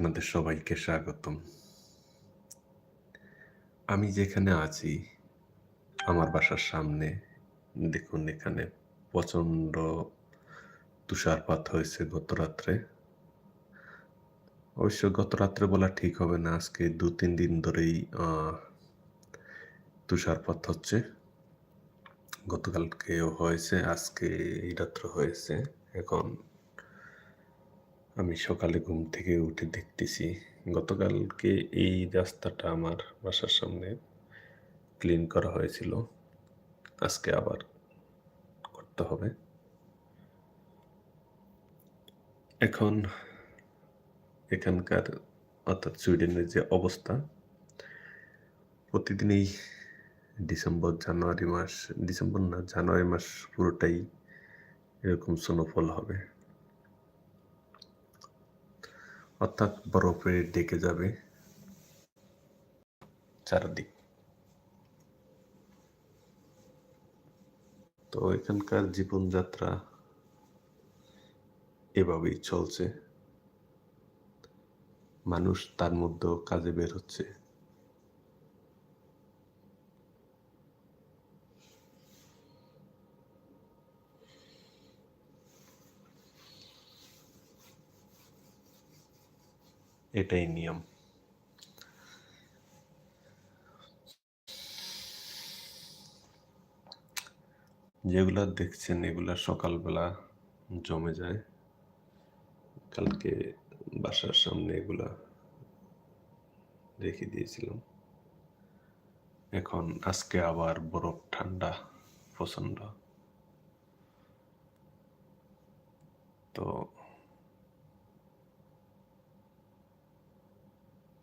আপনাদের সবাইকে স্বাগতম। আমি যেখানে আছি, আমার বাসার সামনে দেখুন এখানে প্রচণ্ড তুষারপাত হয়েছে গত রাত্রে। অবশ্য গত রাত্রে বলা ঠিক হবে না। আজকে ২-৩ দিন ধরেই তুষারপাত হচ্ছে। গতকালকেও হয়েছে, আজকে এই রাত্রে হয়েছে। এখন আমি সকালে ঘুম থেকে উঠে দেখতেছি, গতকালকে এই রাস্তাটা আমার বাসার সামনে ক্লিন করা হয়েছিল। আজকে আবার করতে হবে। এখন এখানকার অর্থাৎ সুইডেনের যে অবস্থা প্রতিদিনই ডিসেম্বর, জানুয়ারি মাস, ডিসেম্বর না জানুয়ারি মাস পুরোটাই এরকম স্নোফল হবে। অর্থাৎ বরফের ডেকে যাবে চারদিক। তো এখানকার জীবনযাত্রা এভাবেই চলছে। মানুষ তার মধ্যেও কাজে বের হচ্ছে। এটাই নিয়ম। যেগুলা দেখছেন, এগুলা সকালবেলা জমে যায়। কালকে বাসার সামনে এগুলা রেখে দিয়েছিলাম। এখন আজকে আবার বরফ, ঠান্ডা, প্রচণ্ড। তো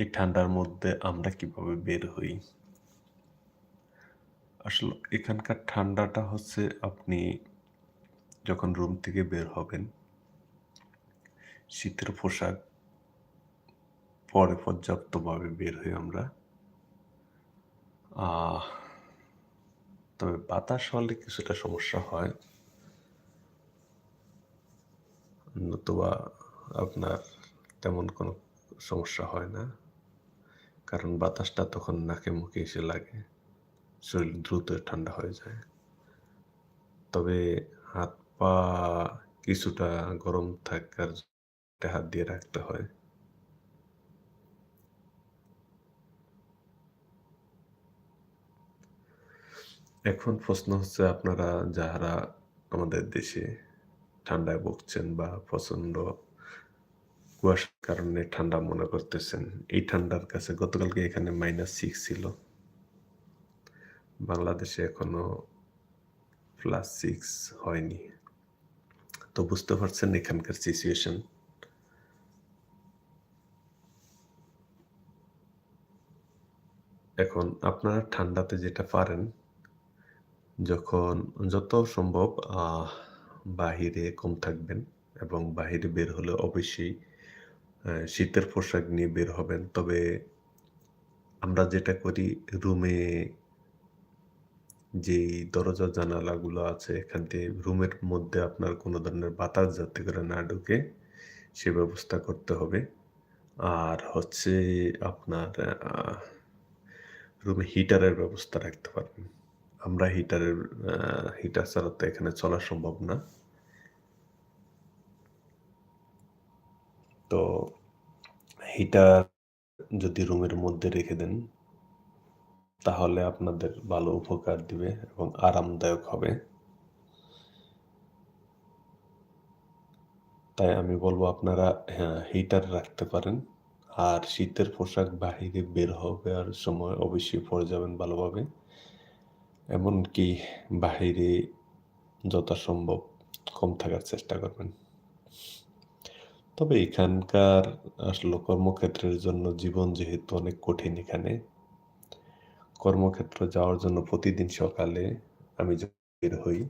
এই ঠান্ডার মধ্যে আমরা কীভাবে বের হই? আসলে এখানকার ঠান্ডাটা হচ্ছে আপনি যখন রুম থেকে বের হবেন, শীতের পোশাক পরে পর্যাপ্তভাবে বের হই আমরা। তবে বাতাস হলে কিছুটা সমস্যা হয়। নতুবা আপনার তেমন কোনো সমস্যা হয় না। কারণ বাতাসটা তখন নাকে মুখে এসে লাগে। শরীর দ্রুত ঠান্ডা হয়ে যায়। তবে হাত-পা কিছুটা গরম থাকার হাত দিয়ে রাখতে হয়। এখন প্রশ্ন হচ্ছে, আপনারা যারা আমাদের দেশে ঠান্ডায় ভুগছেন বা প্রচণ্ড কুয়াশার কারণে ঠান্ডা মনে করতেছেন। এই ঠান্ডার কাছে গতকালকে এখানে মাইনাস সিক্স ছিল। বাংলাদেশে এখনও প্লাস সিক্স হয়নি। তো বুঝতে পারছেন এখানকার সিচুয়েশন। এখন আপনারা ঠান্ডাতে যেটা পারেন, যখন যত সম্ভব বাহিরে কম থাকবেন এবং বাহিরে বের হলে অবশ্যই শীতের পোশাক নিয়ে বের হবেন। তবে আমরা যেটা করি রুমে যেই দরজা, জানালাগুলো আছে, এখান থেকে রুমের মধ্যে আপনার কোনো ধরনের বাতাস যাতে করে না ঢুকে, সে ব্যবস্থা করতে হবে। আর হচ্ছে আপনার রুমে হিটারের ব্যবস্থা রাখতে পারবেন। আমরা হিটারের হিটার ছাড়া তো এখানে চলা সম্ভব না। তো হিটার যদি রুমের মধ্যে রেখে দেন তাহলে আপনাদের ভালো উপকার দিবে এবং আরামদায়ক হবে। তাই আমি বলব আপনারা হ্যাঁ, হিটার রাখতে পারেন। আর শীতের পোশাক বাহিরে বের হবার সময় অবশ্যই পরে যাবেন ভালোভাবে। এমনকি বাহিরে যথাসম্ভব কম থাকার চেষ্টা করবেন। তবে এখানকার আসলে কর্মক্ষেত্রের জন্য জীবন যেহেতু অনেক কঠিন এখানে। কর্মক্ষেত্র যাওয়ার জন্য প্রতিদিন সকালে আমি বের হই,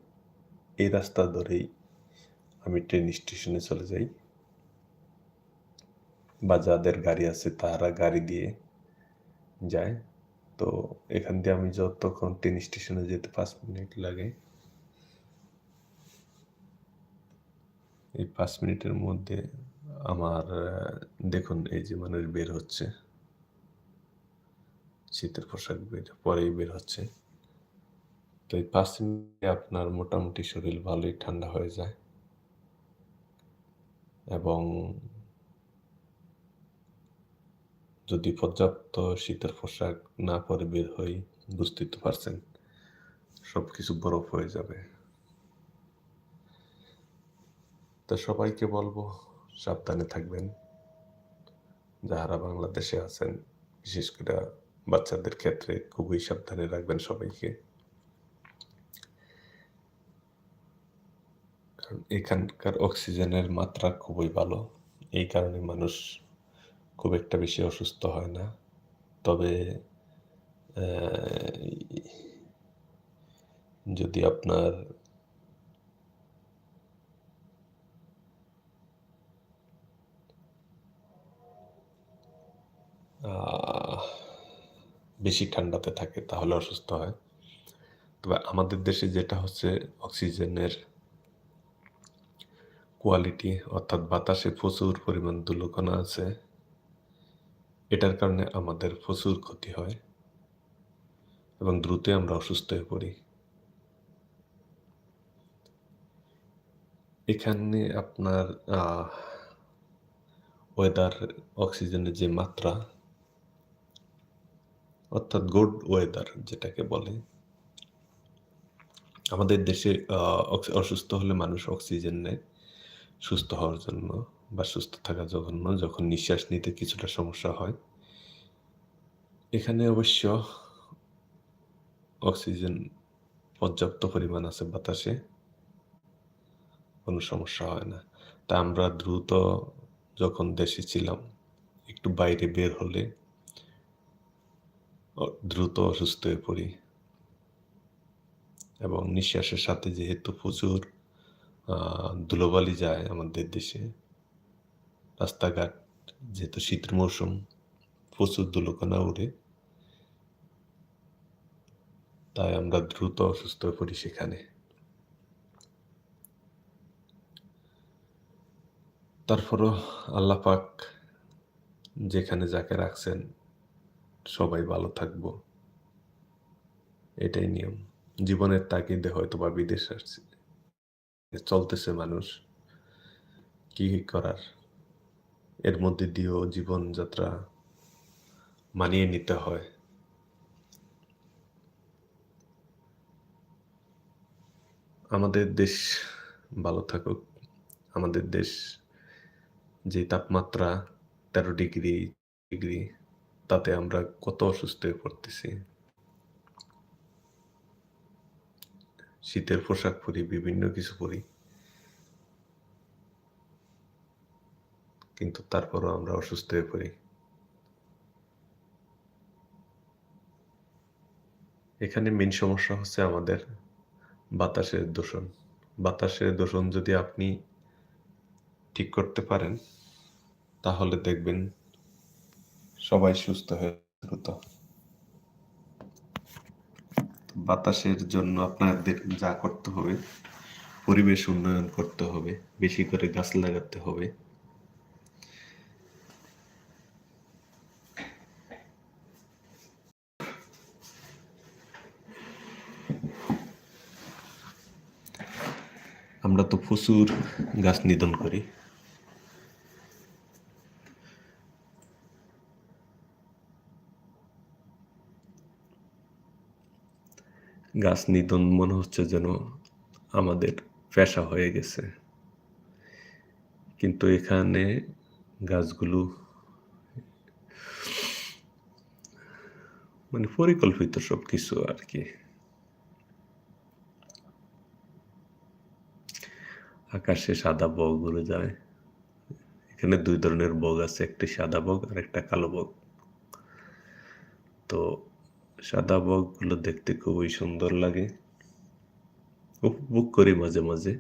এই রাস্তা ধরেই আমি ট্রেন স্টেশনে চলে যাই। বা যাদের গাড়ি আছে তারা গাড়ি দিয়ে যায়। তো এখান দিয়ে আমি যতক্ষণ ট্রেন স্টেশনে যেতে পাঁচ মিনিট লাগে। এই পাঁচ মিনিটের মধ্যে আমার দেখুন, এই যে মানুষ বের হচ্ছে, শীতের পোশাক বের, পরেই বের হচ্ছে। তো এই পাঁচ মিনিটে আপনার মোটামুটি শরীর ভালোই ঠান্ডা হয়ে যায়। এবং যদি পর্যাপ্ত শীতের পোশাক না পরে বের হই, বুঝতেই তো পারছেন সব কিছু বরফ হয়ে যাবে। তো সবাইকে বলব সাবধানে থাকবেন। যারা বাংলাদেশে আছেন, বিশেষ করে বাচ্চাদের ক্ষেত্রে খুবই সাবধানে রাখবেন সবাইকে। এখানকার অক্সিজেনের মাত্রা খুবই ভালো। এই কারণে মানুষ খুব একটা বেশি অসুস্থ হয় না। তবে যদি আপনার বেশি ঠান্ডাতে থাকে, তাহলে অসুস্থ হয়। তবে আমাদের দেশে যেটা হচ্ছে, অক্সিজেনের কোয়ালিটি অর্থাৎ বাতাসে প্রচুর পরিমাণ ধুলোকণা আছে। এটার কারণে আমাদের প্রচুর ক্ষতি হয় এবং দ্রুতই আমরা অসুস্থ হয়ে পড়ি। এখানে আপনার ওয়েদার অক্সিজেনের যে মাত্রা অর্থাৎ গুড ওয়েদার যেটাকে বলে। আমাদের দেশে অসুস্থ হলে মানুষ অক্সিজেন নেয়। সুস্থ হওয়ার জন্য বা সুস্থ থাকার জন্য যখন নিঃশ্বাস নিতে কিছুটা সমস্যা হয়। এখানে অবশ্য অক্সিজেন পর্যাপ্ত পরিমাণ আছে বাতাসে। কোনো সমস্যা হয় না। তা আমরা দ্রুত যখন দেশে ছিলাম, একটু বাইরে বের হলে দ্রুত অসুস্থ হয়ে পড়ি। এবং নিঃশ্বাসের সাথে যেহেতু প্রচুর ধুলোবালি যায় আমাদের দেশে, রাস্তাঘাট যেহেতু শীতের মৌসুম, প্রচুর ধুলোকণা উড়ে তাই আমরা দ্রুত অসুস্থ হয়ে পড়ি সেখানে। তারপরও আল্লাহ পাক যেখানে যাকে রাখছেন সবাই ভালো থাকব। এটাই নিয়ম। জীবনের তাগিদে হয়তো বা বিদেশ আসছে। চলতেছে মানুষ। কি করার? এর মধ্যে দিয়েও জীবনযাত্রা মানিয়ে নিতে হয়। আমাদের দেশ ভালো থাকুক। আমাদের দেশ যে তাপমাত্রা তেরো ডিগ্রি ডিগ্রি তাতে আমরা কত অসুস্থ হয়ে পড়তেছি। শীতের পোশাক পরি, বিভিন্ন কিছু পরি। কিন্তু তারপরও আমরা অসুস্থ হয়ে পড়ি। এখানে মেন সমস্যা হচ্ছে আমাদের বাতাসের দূষণ। বাতাসের দূষণ যদি আপনি ঠিক করতে পারেন, তাহলে দেখবেন সবাই সুস্থ হয়ে দ্রুত বাতাসের জন্য আপনাদের যা করতে হবে, পরিবেশ উন্নয়ন করতে হবে, বেশি করে গাছ লাগাতে হবে। আমরা তো প্রচুর গাছ নিধন করি। গাছ নিধন মনে হচ্ছে যেন আমাদের পেশা হয়ে গেছে। কিন্তু এখানে গাছগুলো মানে পরিকল্পিত সব কিছু আর কি আকাশে সাদা বগ উড়ে যায়। এখানে দুই ধরনের বগ আছে, একটি সাদা বগ আর একটা কালো বগ। তো সাদা বগগুলো দেখতে খুবই সুন্দর লাগে। উপভোগ করি মাঝে মাঝে।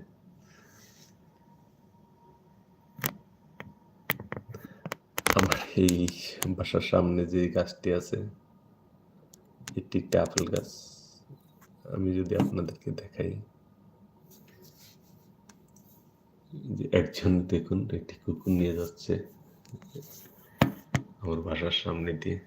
আমার এই বাসার সামনে যে গাছটি আছে, এটি একটি আপেল গাছ। আমি যদি আপনাদেরকে দেখাই যে একজন দেখুন, একটি কুকুর নিয়ে যাচ্ছে। আমার বাসার সামনে দিয়ে।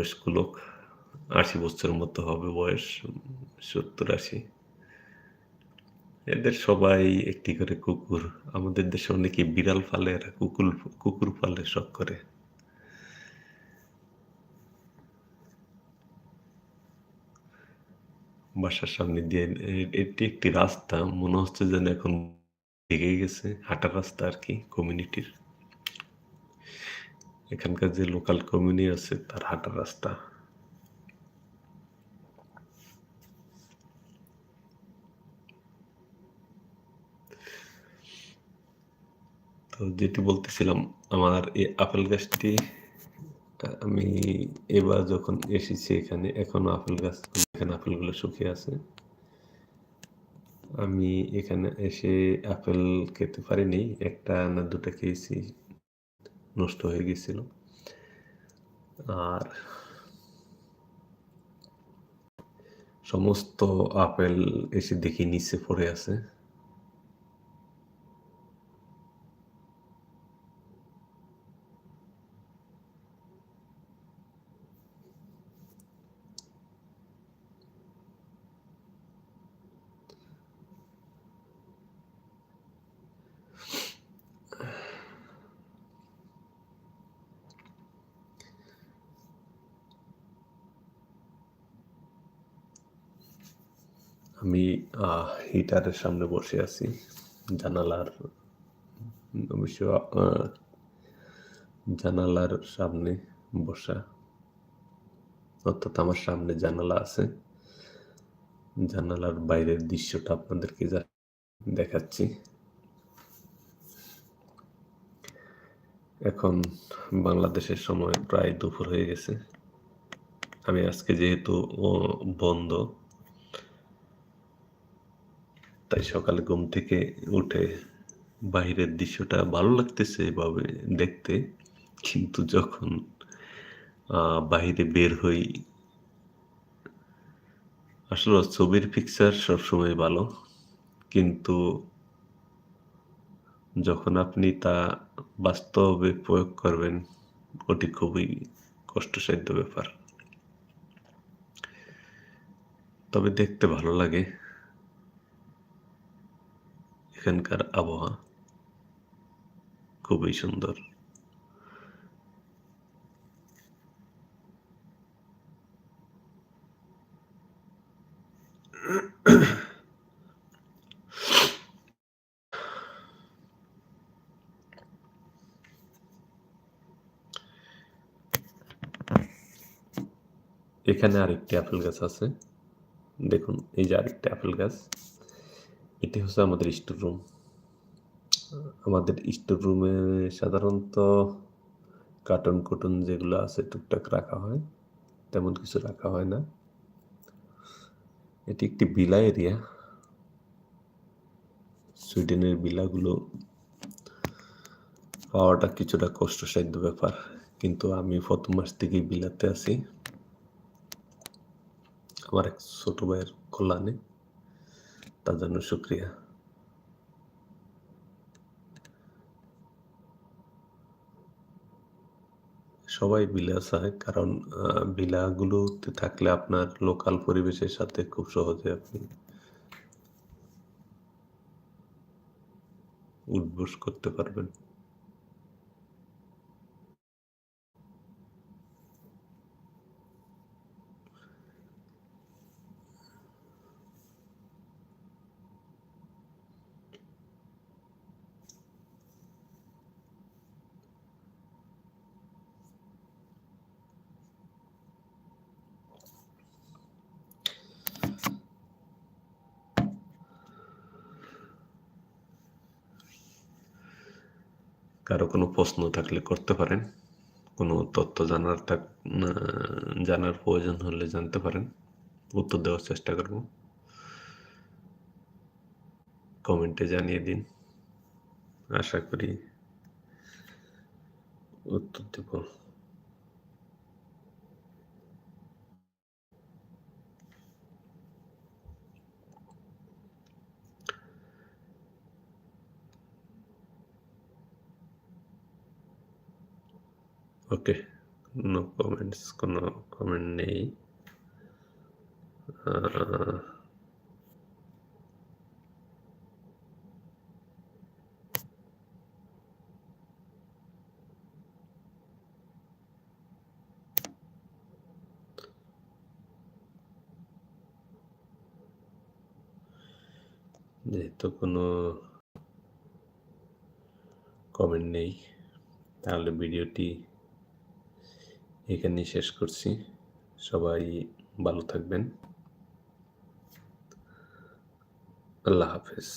বয়স্ক লোক, আশি বছরের মতো হবে বয়স, সত্তর আশি। এদের সবাই একটি করে কুকুর। আমাদের দেশে অনেকে বিড়াল পালে, এরা কুকুর কুকুর পালে, শখ করে। বাসার সামনে দিয়ে এটি একটি রাস্তা। মনে হচ্ছে যেন এখন ভেঙে গেছে, হাঁটার রাস্তা আর কি কমিউনিটির এখানকার যে লোকাল কমিউনি আছে, তার হাঁটার রাস্তা। তো যেটি বলতেছিলাম, আমার এই আপেল গাছটি আমি এবার যখন এসেছি এখানে, এখনও আপেল গাছ, এখানে আপেলগুলো শুকিয়ে আছে। আমি এখানে এসে আপেল খেতে পারিনি, একটা না দুটা খেয়েছি। নষ্ট হয়ে গেছিল। আর সমস্ত আপেল এসে দেখি নিচে পড়ে আছে। আমি হিটারের সামনে বসে আছি। জানালার, অবশ্য জানালার সামনে বসা, অর্থাৎ আমার সামনে জানালা আছে। জানালার বাইরের দৃশ্যটা আপনাদেরকে যা দেখাচ্ছি। এখন বাংলাদেশের সময় প্রায় দুপুর হয়ে গেছে। আমি আজকে যেহেতু বন্ধ তাই সকালে ঘুম থেকে উঠে বাইরের দৃশ্যটা ভালো লাগতেছে এভাবে দেখতে। কিন্তু যখন বাইরে বের হই, আসলে ছবির পিকচার সবসময় ভালো। কিন্তু যখন আপনি তা বাস্তবে প্রয়োগ করবেন, ওটি খুবই কষ্টসাধ্য ব্যাপার। তবে দেখতে ভালো লাগে। এখানকার আবহাওয়া খুবই সুন্দর। এখানে আরেকটি আপেল গাছ আছে। দেখুন, এই যে আরেকটি আপেল গাছ। এটি হচ্ছে আমাদের স্টোর রুম আমাদের স্টোর রুমে সাধারণত কার্টন কুটন যেগুলো আছে টুকটাক রাখা হয়, তেমন কিছু রাখা হয় না। এটি একটি বিলা এরিয়া সুইডেনের বিলাগুলো পাওয়াটা কিছুটা কষ্টসাধ্য ব্যাপার, কিন্তু আমি প্রথম মাস থেকেই বিলাতে আছি। আমার এক ছোট ভাইয়ের কল্যাণে। তার জন্য শুক্রিয়া। সবাই বিলা চায়, কারণ বিলাগুলোতে থাকলে আপনার লোকাল পরিবেশের সাথে খুব সহজে আপনি উদ্বোস করতে পারবেন। কারও কোনো প্রশ্ন থাকলে করতে পারেন। কোনো তথ্য জানার থাক জানার প্রয়োজন হলে জানতে পারেন। উত্তর দেওয়ার চেষ্টা করব। কমেন্টে জানিয়ে দিন। আশা করি উত্তর দেব। ওকে নো কমেন্টস কোনো কমেন্ট নেই আহ, যেহেতু কোনো কমেন্ট নেই তাহলে ভিডিওটি এখানেই শেষ করছি। সবাই ভালো থাকবেন। আল্লাহ হাফেজ।